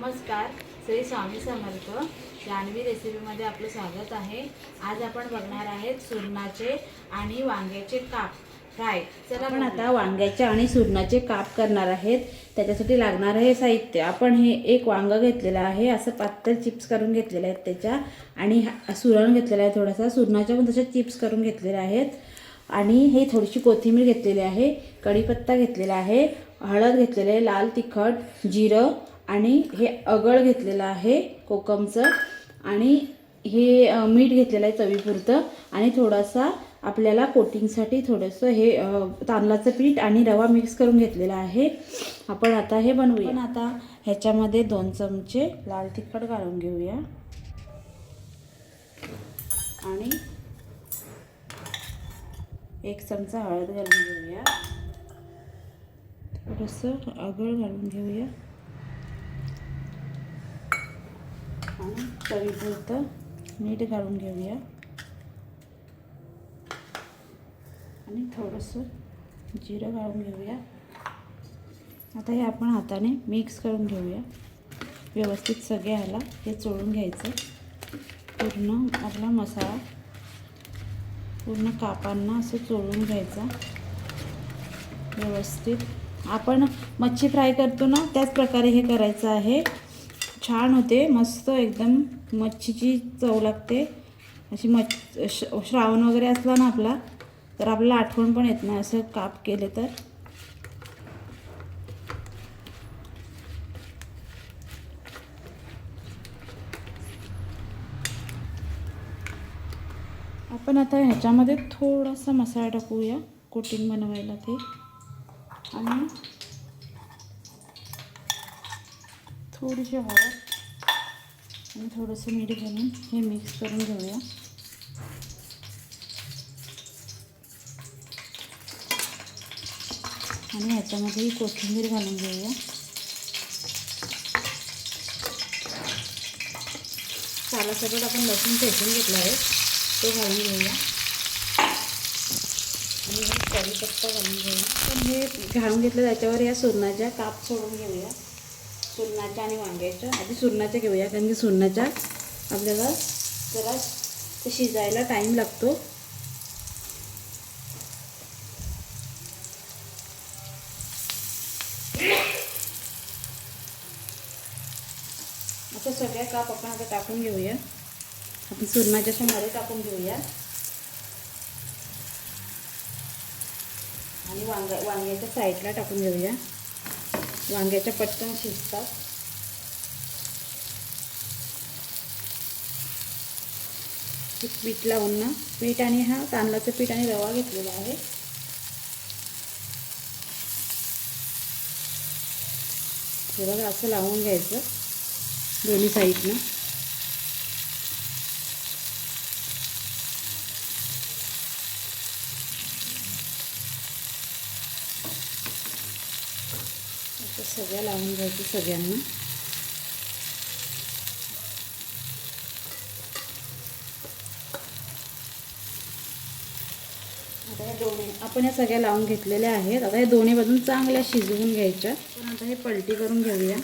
नमस्कार श्री स्वामी समर्थ. जान्हवी रेसिपीमध्ये आपलं स्वागत आहे. आज आपण बघणार आहेत सुरणाचे आणि वांग्याचे काप. फ्राय चला आपण आता वांग्याचे आणि सुरणाचे काप करणार आहेत. त्याच्यासाठी लागणार आहे साहित्य. आपण हे एक वांग घेतलेलं आहे. असं पातळ चिप्स करून घेतलेले आहेत त्याच्या. आणि सुरण घेतलेला आहे थोडासा. सुरणाच्या पण तशा चिप्स करून घेतलेल्या आहेत. आणि हे थोडीशी कोथिंबीर घेतलेली आहे. कढीपत्ता घेतलेला आहे. हळद घेतलेली आहे. लाल तिखट जिरं आणि हे अगळ घेतलेलं आहे कोकमचं. आणि हे मीठ घेतलेलं आहे चवीपुरतं. आणि थोडासा आपल्याला कोटिंगसाठी थोडंसं हे तांदळाचं पीठ आणि रवा मिक्स करून घेतलेला आहे. आपण आता हे बनवूया. पण आता ह्याच्यामध्ये दोन चमचे लाल तिखट घालून घेऊया. आणि एक चमचा हळद घालून घेऊया. थोडंसं अगळ घालून घेऊया आणि चवीपुरतं मीठ घालून घेऊया. आणि थोडंसं जिरं घालून घेऊया. आता हे आपण हाताने मिक्स करून घेऊया. व्यवस्थित सगळे ह्याला हे चोळून घ्यायचं पूर्ण आपला मसाला पूर्ण कापांना असं चोळून घ्यायचा. व्यवस्थित. आपण मच्छी फ्राय करतो ना त्याच प्रकारे हे करायचं आहे. छान होते. मस्त एकदम मच्छीची चव लागते. अशी मच्छ श- श्रावण वगैरे असला ना आपला तर आपल्याला आठवण पण येत नाही असं काप केले तर. आपण आता ह्याच्यामध्ये थोडासा मसाला टाकूया. कोटिंग बनवायला ते. आणि थोडीशी हळद आणि थोडंसं मीठ घालून हे मिक्स करून घेऊया. आणि ह्याच्यामध्ये कोथिंबीर घालून घेऊया. सालासकट आपण लसूण ठेचून घेतला आहे तो घालून घेऊया. आणि हे कढीपत्ता घालून घेऊया. पण हे घालून घेतलं त्याच्यावर या सुरणाच्या काप सोडून घेऊया. सुरणाच्या आणि वांग्याच्या. आधी सुरणाच्या घेऊया कारण की सुरणाच्या आपल्याला जरा ते शिजायला टाईम लागतो. असं सगळ्या काप आपण आता टाकून घेऊया. आपण सुरणाच्या अशा टाकून घेऊया. आणि वांग वांग्याच्या साईडला टाकून घेऊया. वांग्याच्या पटकन शिजतात. पीठ लावून ना पीठ आणि हा तांदळाचं पीठ आणि रवा घेतलेला आहे. बघा असं लावून घ्यायचं दोन्ही साईडनं असं सगळ्या लावून घ्यायचं सगळ्यांना. आता या दोन्ही आपण या सगळ्या लावून घेतलेल्या आहेत. आता हे दोन्ही बाजून चांगल्या शिजवून घ्यायच्या. पण आता हे पलटी करून घेऊया.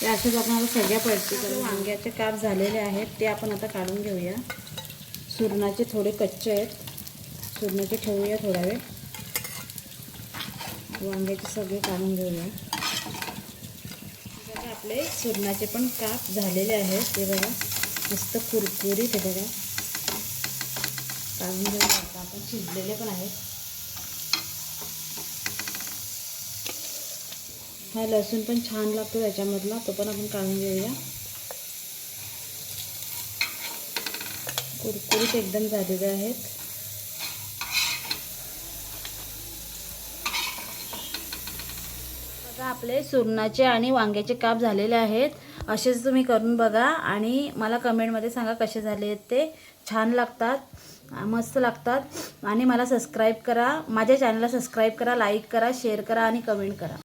हे असेच आपण आता सगळ्या पलटी करून वांग्याचे काप झालेले आहेत ते आपण आता काढून घेऊया. सुरणाचे थोडे कच्चे आहेत. सुरणाचे ठेवूया थोडा वेळ. वांग्याचे सगळे काढून घेऊया. बघा आपले सुरणाचे पण काप झालेले आहेत. ते बघा मस्त कुरकुरीत आहे बघा. काढून घेऊया आता. आपण शिजलेले पण आहेत. हा लसूण पण छान लागतो त्याच्यामधला तो पण आपण काढून घेऊया. कुरकुरीत एकदम झालेले आहेत. बघा आपले सुरणाचे आणि वांग्याचे काप झालेले आहेत. असेच तुम्ही करून बघा आणि मला कमेंटमध्ये सांगा कसे झाले आहेत ते. छान लागतात मस्त लागतात. आणि मला सबस्क्राईब करा माझ्या चॅनलला सबस्क्राईब करा लाईक करा शेअर करा आणि कमेंट करा.